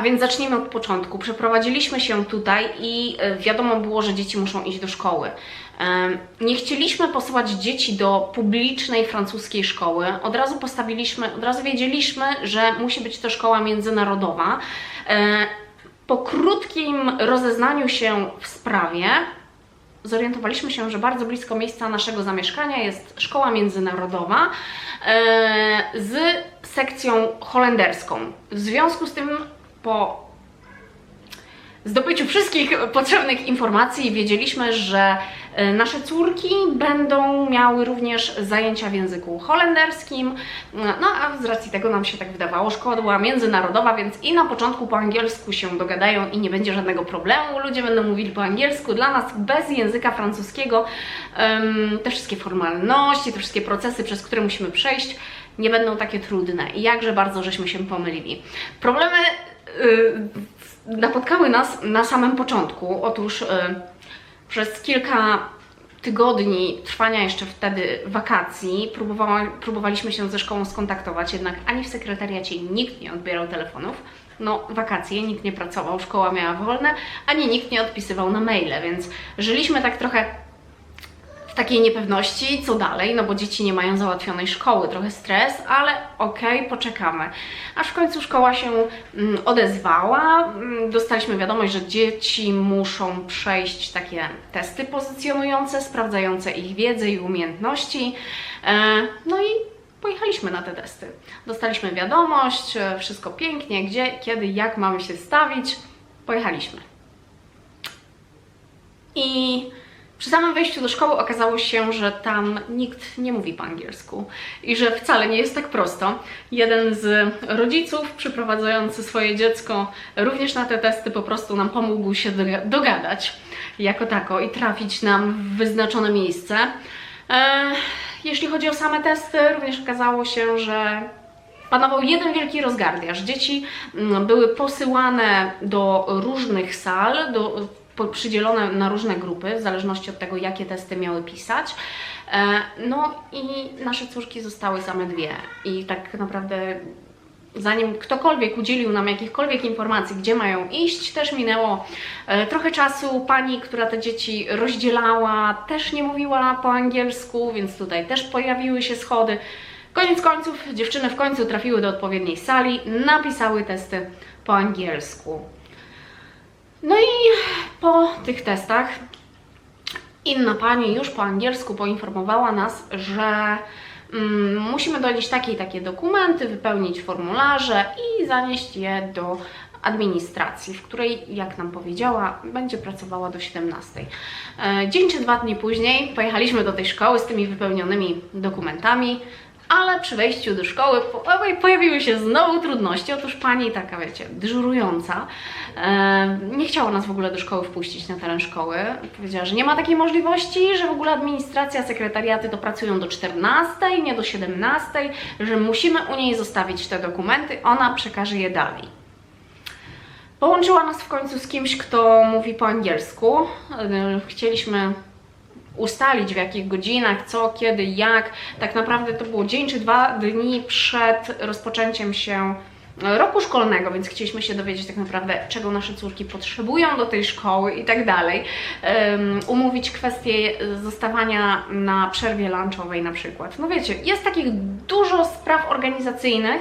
A więc zacznijmy od początku. Przeprowadziliśmy się tutaj i e, wiadomo było, że dzieci muszą iść do szkoły. Nie chcieliśmy posyłać dzieci do publicznej francuskiej szkoły. Od razu postawiliśmy, od razu wiedzieliśmy, że musi być to szkoła międzynarodowa. E, Po krótkim rozeznaniu się w sprawie zorientowaliśmy się, że bardzo blisko miejsca naszego zamieszkania jest szkoła międzynarodowa e, z sekcją holenderską. W związku z tym po zdobyciu wszystkich potrzebnych informacji wiedzieliśmy, że e, nasze córki będą miały również zajęcia w języku holenderskim. No a z racji tego nam się tak wydawało, szkoła była międzynarodowa, więc i na początku po angielsku się dogadają i nie będzie żadnego problemu. Ludzie będą mówili po angielsku. Dla nas bez języka francuskiego te wszystkie formalności, te wszystkie procesy, przez które musimy przejść, nie będą takie trudne. I jakże bardzo żeśmy się pomylili. Problemy y, napotkały nas na samym początku. Otóż y, przez kilka tygodni trwania jeszcze wtedy wakacji próbowaliśmy się ze szkołą skontaktować, jednak ani w sekretariacie nikt nie odbierał telefonów. No, wakacje, nikt nie pracował, szkoła miała wolne, ani nikt nie odpisywał na maile, więc żyliśmy tak trochę takiej niepewności, co dalej, no bo dzieci nie mają załatwionej szkoły, trochę stres, ale okej, poczekamy. Aż w końcu szkoła się mm, odezwała, mm, dostaliśmy wiadomość, że dzieci muszą przejść takie testy pozycjonujące, sprawdzające ich wiedzę i umiejętności, e, no i pojechaliśmy na te testy. Dostaliśmy wiadomość, e, wszystko pięknie, gdzie, kiedy, jak mamy się stawić, pojechaliśmy. I przy samym wejściu do szkoły okazało się, że tam nikt nie mówi po angielsku i że wcale nie jest tak prosto. Jeden z rodziców przyprowadzający swoje dziecko również na te testy po prostu nam pomógł się doga- dogadać jako tako i trafić nam w wyznaczone miejsce. E, jeśli chodzi o same testy, również okazało się, że panował jeden wielki rozgardiaż. Dzieci mm, były posyłane do różnych sal, do, przydzielone na różne grupy, w zależności od tego, jakie testy miały pisać. E, No i nasze córki zostały same dwie. I tak naprawdę zanim ktokolwiek udzielił nam jakichkolwiek informacji, gdzie mają iść, też minęło e, trochę czasu. Pani, która te dzieci rozdzielała, też nie mówiła po angielsku, więc tutaj też pojawiły się schody. Koniec końców, dziewczyny w końcu trafiły do odpowiedniej sali, napisały testy po angielsku. No i po tych testach inna pani już po angielsku poinformowała nas, że mm, musimy donieść takie i takie dokumenty, wypełnić formularze i zanieść je do administracji, w której, jak nam powiedziała, będzie pracowała do 17. E, Dzień czy dwa dni później pojechaliśmy do tej szkoły z tymi wypełnionymi dokumentami, ale przy wejściu do szkoły po- pojawiły się znowu trudności. Otóż pani taka, wiecie, dyżurująca e, nie chciała nas w ogóle do szkoły wpuścić na teren szkoły. Powiedziała, że nie ma takiej możliwości, że w ogóle administracja, sekretariaty to pracują do 14, nie do 17, że musimy u niej zostawić te dokumenty, ona przekaże je dalej. Połączyła nas w końcu z kimś, kto mówi po angielsku. E, Chcieliśmy ustalić w jakich godzinach, co, kiedy, jak. Tak naprawdę to było dzień czy dwa dni przed rozpoczęciem się roku szkolnego, więc chcieliśmy się dowiedzieć tak naprawdę, czego nasze córki potrzebują do tej szkoły i tak dalej. Um, umówić kwestię zostawania na przerwie lunchowej na przykład. No wiecie, jest takich dużo spraw organizacyjnych,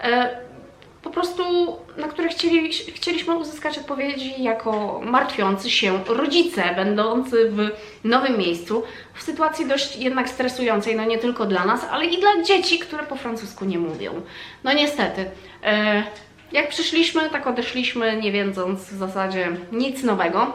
e, po prostu, na które chcieli, chcieliśmy uzyskać odpowiedzi jako martwiący się rodzice, będący w nowym miejscu, w sytuacji dość jednak stresującej, no nie tylko dla nas, ale i dla dzieci, które po francusku nie mówią. No niestety. E, jak przyszliśmy, tak odeszliśmy, nie wiedząc w zasadzie nic nowego.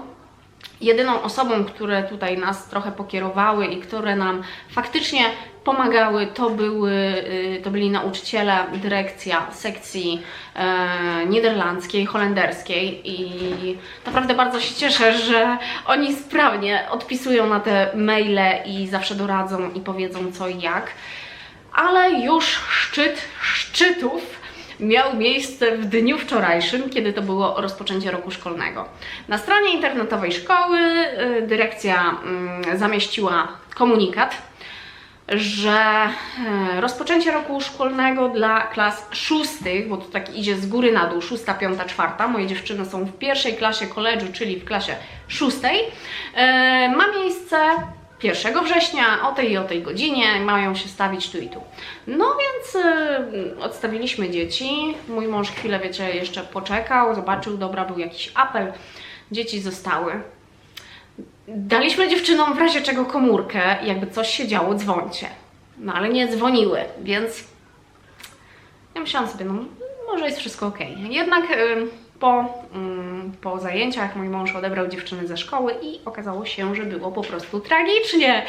Jedyną osobą, które tutaj nas trochę pokierowały i które nam faktycznie pomagały, to, były, y, to byli nauczyciele, dyrekcja sekcji e, niderlandzkiej, holenderskiej i naprawdę bardzo się cieszę, że oni sprawnie odpisują na te maile i zawsze doradzą i powiedzą co i jak. Ale już szczyt szczytów miał miejsce w dniu wczorajszym, kiedy to było rozpoczęcie roku szkolnego. Na stronie internetowej szkoły y, dyrekcja mm, zamieściła komunikat, że e, rozpoczęcie roku szkolnego dla klas szóstych, bo to tak idzie z góry na dół, szósta, piąta, czwarta, moje dziewczyny są w pierwszej klasie koledżu, czyli w klasie szóstej, e, ma miejsce 1 września o tej i o tej godzinie mają się stawić tu i tu. No więc y, odstawiliśmy dzieci. Mój mąż chwilę, wiecie, jeszcze poczekał, zobaczył, dobra, był jakiś apel. Dzieci zostały. Daliśmy dziewczynom w razie czego komórkę, jakby coś się działo, dzwońcie. No ale nie dzwoniły, więc ja myślałam sobie, no może jest wszystko ok. Jednak y, po, mm, po zajęciach mój mąż odebrał dziewczyny ze szkoły i okazało się, że było po prostu tragicznie.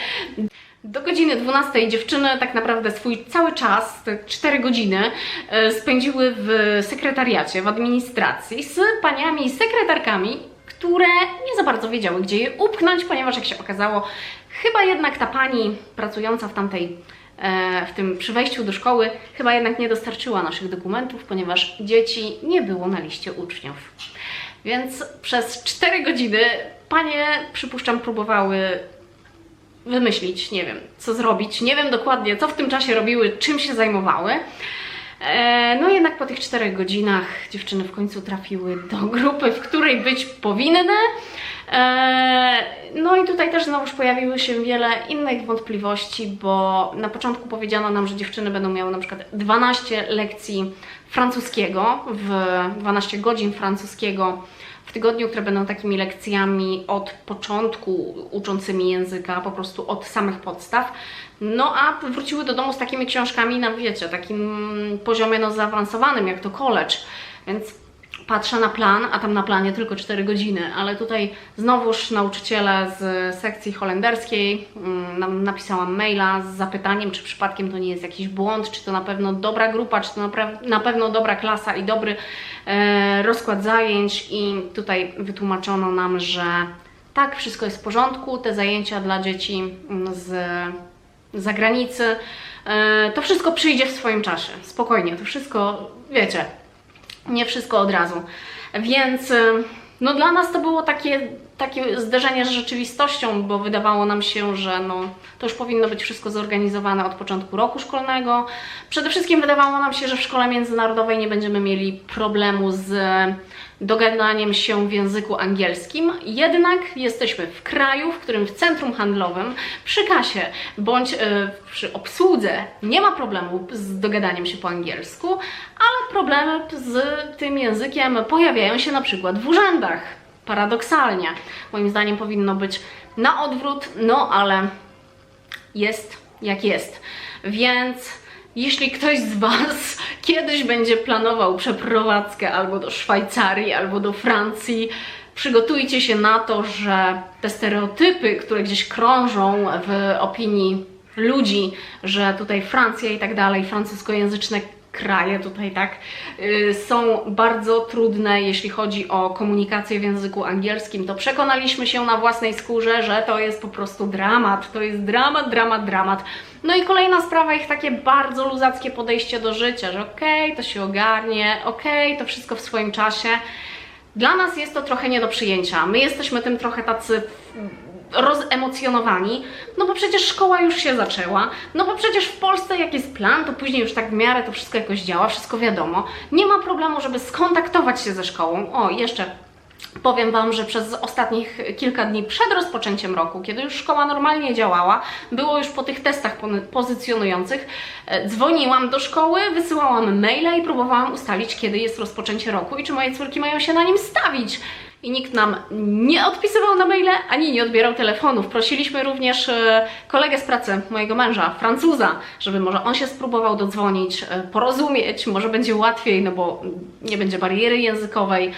Do godziny 12 dziewczyny tak naprawdę swój cały czas, te 4 godziny, e, spędziły w sekretariacie, w administracji z paniami sekretarkami, które nie za bardzo wiedziały, gdzie je upchnąć, ponieważ jak się okazało, chyba jednak ta pani pracująca w tamtej e, w tym przy wejściu do szkoły chyba jednak nie dostarczyła naszych dokumentów, ponieważ dzieci nie było na liście uczniów. Więc przez 4 godziny panie, przypuszczam, próbowały wymyślić, nie wiem, co zrobić. Nie wiem dokładnie, co w tym czasie robiły, czym się zajmowały. E, No jednak po tych czterech godzinach dziewczyny w końcu trafiły do grupy, w której być powinny. E, No i tutaj też znowuż pojawiły się wiele innych wątpliwości, bo na początku powiedziano nam, że dziewczyny będą miały na przykład 12 lekcji francuskiego, w 12 godzin francuskiego w tygodniu, które będą takimi lekcjami od początku uczącymi języka, po prostu od samych podstaw. No a wróciły do domu z takimi książkami na, wiecie, takim poziomie no zaawansowanym, jak to college. Więc patrzę na plan, a tam na planie tylko 4 godziny, ale tutaj znowuż nauczyciele z sekcji holenderskiej mm, nam napisałam maila z zapytaniem, czy przypadkiem to nie jest jakiś błąd, czy to na pewno dobra grupa, czy to na pewno dobra klasa i dobry e, rozkład zajęć i tutaj wytłumaczono nam, że tak, wszystko jest w porządku, te zajęcia dla dzieci mm, z zagranicy, e, to wszystko przyjdzie w swoim czasie, spokojnie, to wszystko, wiecie, nie wszystko od razu. Więc y, no dla nas to było takie, takie zderzenie z rzeczywistością, bo wydawało nam się, że no, to już powinno być wszystko zorganizowane od początku roku szkolnego. Przede wszystkim wydawało nam się, że w szkole międzynarodowej nie będziemy mieli problemu z dogadaniem się w języku angielskim. Jednak jesteśmy w kraju, w którym w centrum handlowym, przy kasie bądź y, przy obsłudze nie ma problemu z dogadaniem się po angielsku, ale problemy z tym językiem pojawiają się na przykład w urzędach. Paradoksalnie. Moim zdaniem powinno być na odwrót, no ale jest jak jest. Więc jeśli ktoś z Was kiedyś będzie planował przeprowadzkę albo do Szwajcarii, albo do Francji, przygotujcie się na to, że te stereotypy, które gdzieś krążą w opinii ludzi, że tutaj Francja i tak dalej, francuskojęzyczne kraje tutaj, tak, y, są bardzo trudne, jeśli chodzi o komunikację w języku angielskim, to przekonaliśmy się na własnej skórze, że to jest po prostu dramat, to jest dramat, dramat, dramat. No i kolejna sprawa, ich takie bardzo luzackie podejście do życia, że okej, okay, to się ogarnie, okej, okay, to wszystko w swoim czasie. Dla nas jest to trochę nie do przyjęcia. My jesteśmy tym trochę tacy rozemocjonowani, no bo przecież szkoła już się zaczęła, no bo przecież w Polsce jak jest plan, to później już tak w miarę to wszystko jakoś działa, wszystko wiadomo. Nie ma problemu, żeby skontaktować się ze szkołą. O, jeszcze Powiem Wam, że przez ostatnich kilka dni przed rozpoczęciem roku, kiedy już szkoła normalnie działała, było już po tych testach pozycjonujących, e, dzwoniłam do szkoły, wysyłałam maile i próbowałam ustalić, kiedy jest rozpoczęcie roku i czy moje córki mają się na nim stawić i nikt nam nie odpisywał na maile, ani nie odbierał telefonów. Prosiliśmy również e, kolegę z pracy, mojego męża, Francuza, żeby może on się spróbował dodzwonić, e, porozumieć, może będzie łatwiej, no bo nie będzie bariery językowej.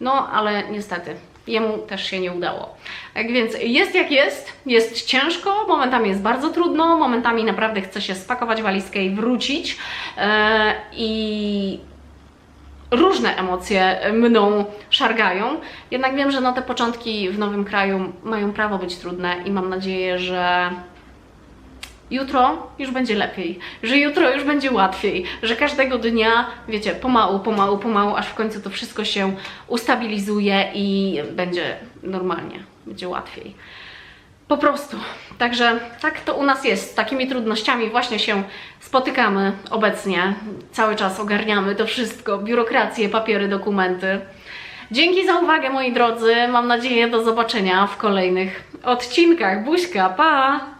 No, ale niestety jemu też się nie udało. Tak więc jest jak jest, jest ciężko, momentami jest bardzo trudno, momentami naprawdę chce się spakować walizkę i wrócić. Yy, I różne emocje mną szargają. Jednak wiem, że no te początki w nowym kraju mają prawo być trudne i mam nadzieję, że jutro już będzie lepiej, że jutro już będzie łatwiej, że każdego dnia, wiecie, pomału, pomału, pomału, aż w końcu to wszystko się ustabilizuje i będzie normalnie, będzie łatwiej. Po prostu. Także tak to u nas jest. Z takimi trudnościami właśnie się spotykamy obecnie. Cały czas ogarniamy to wszystko, biurokrację, papiery, dokumenty. Dzięki za uwagę moi drodzy. Mam nadzieję do zobaczenia w kolejnych odcinkach. Buźka, pa!